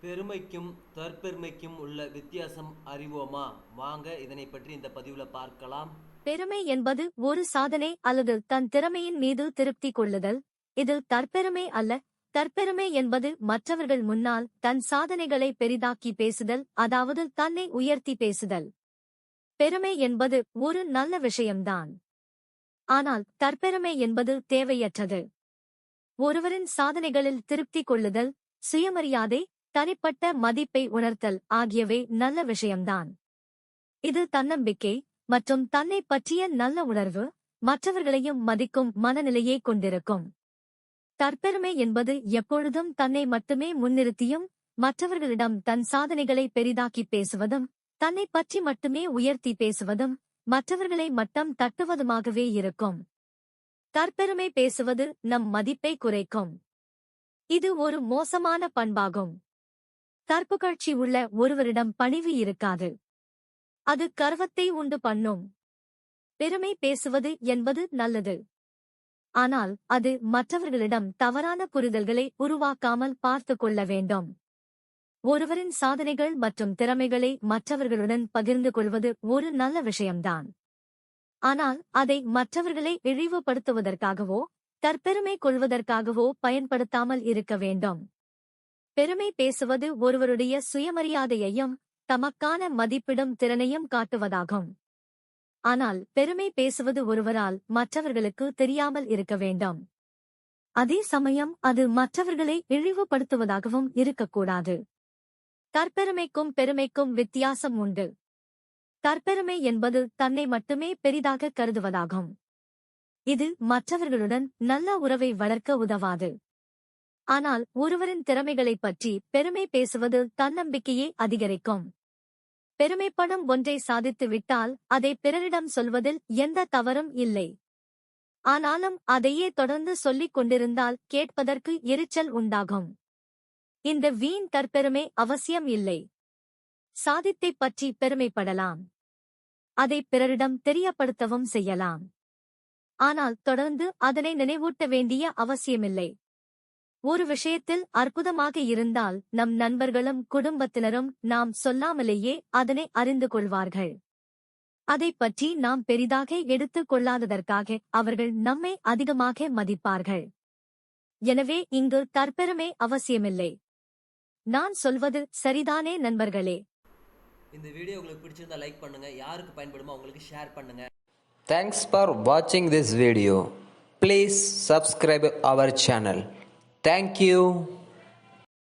பெருமைக்கும் தற்பெருமைக்கும் உள்ள வித்தியாசம் அறிவோமா? வாங்க இதனை பற்றி இந்த பதிவில் பார்க்கலாம். பெருமை என்பது ஒரு சாதனை அல்லது தன் திறமையின் மீது திருப்தி கொள்ளுதல். இது தற்பெருமை அல்ல. தற்பெருமை என்பது மற்றவர்கள் முன்னால் தன் சாதனைகளை பெரிதாக்கி பேசுதல் அதாவது தன்னை உயர்த்தி பேசுதல். பெருமை என்பது ஒரு நல்ல விஷயம்தான். ஆனால் தற்பெருமை என்பது தேவையற்றது. ஒருவரின் சாதனைகளில் திருப்தி கொள்ளுதல் சுயமரியாதை தனிப்பட்ட மதிப்பை உணர்த்தல் ஆகியவை நல்ல விஷயம்தான். இது தன்னம்பிக்கை மற்றும் தன்னை பற்றிய நல்ல உணர்வு மற்றவர்களையும் மதிக்கும் மனநிலையை கொண்டிருக்கும். தற்பெருமை என்பது எப்பொழுதும் தன்னை மட்டுமே முன்னிறுத்தியும் மற்றவர்களிடம் தன் சாதனைகளை பெரிதாக்கி பேசுவதும் தன்னை பற்றி மட்டுமே உயர்த்தி பேசுவதும் மற்றவர்களை மட்டம் தட்டுவதுமாகவே இருக்கும். தற்பெருமை பேசுவது நம் மதிப்பை குறைக்கும். இது ஒரு மோசமான பண்பாகும். தற்புகழ்ச்சி உள்ள ஒருவரிடம் பணிவு இருக்காது. அது கர்வத்தை உண்டு பண்ணும். பெருமை பேசுவது என்பது நல்லது. ஆனால் அது மற்றவர்களிடம் தவறான புரிதல்களை உருவாக்காமல் பார்த்து கொள்ள வேண்டும். ஒருவரின் சாதனைகள் மற்றும் திறமைகளை மற்றவர்களுடன் பகிர்ந்து கொள்வது ஒரு நல்ல விஷயம்தான். ஆனால் அதை மற்றவர்களை இழிவுபடுத்துவதற்காகவோ தற்பெருமை கொள்வதற்காகவோ பயன்படுத்தாமல் இருக்க வேண்டும். பெருமை பேசுவது ஒருவருடைய சுயமரியாதையையும் தமக்கான மதிப்பிடும் திறனையும் காட்டுவதாகும். ஆனால் பெருமை பேசுவது ஒருவரால் மற்றவர்களுக்கு தெரியாமல் இருக்க வேண்டும். அதே சமயம் அது மற்றவர்களை இழிவுபடுத்துவதாகவும் இருக்கக்கூடாது. தற்பெருமைக்கும் பெருமைக்கும் வித்தியாசம் உண்டு. தற்பெருமை என்பது தன்னை மட்டுமே பெரிதாக கருதுவதாகும். இது மற்றவர்களுடன் நல்ல உறவை வளர்க்க உதவாது. ஆனால் ஒருவரின் திறமைகளைப் பற்றி பெருமை பேசுவது தன்னம்பிக்கையை அதிகரிக்கும். பெருமைப்படும் ஒன்றை சாதித்து விட்டால் அதை பிறரிடம் சொல்வதில் எந்த தவறும் இல்லை. ஆனாலும் அதையே தொடர்ந்து சொல்லிக் கொண்டிருந்தால் கேட்பதற்கு எரிச்சல் உண்டாகும். இந்த வீண் தற்பெருமை அவசியம் இல்லை. சாதித்தைப் பற்றி பெருமைப்படலாம். அதை பிறரிடம் தெரியப்படுத்தவும் செய்யலாம். ஆனால் தொடர்ந்து அதனை நினைவூட்ட வேண்டிய அவசியமில்லை. ஒரு விஷயத்தில் அற்புதமாக இருந்தால் நம் நண்பர்களும் குடும்பத்தினரும் நாம் சொல்லாமலேயே அதனை அறிந்து கொள்வார்கள். அதைப் பற்றி நாம் பெரிதாக எடுத்துக் கொள்ளாததற்காக அவர்கள் நம்மை அதிகமாக மதிப்பார்கள். எனவே இங்கு தற்பெருமை அவசியமில்லை. நான் சொல்வது சரிதானே நண்பர்களே? இந்த வீடியோ உங்களுக்கு பிடிச்சிருந்தா லைக் பண்ணுங்க யாருக்கு பயன்படுமோ அவங்களுக்கு ஷேர் பண்ணுங்க. Thanks for watching this video. Please subscribe our channel. Thank you.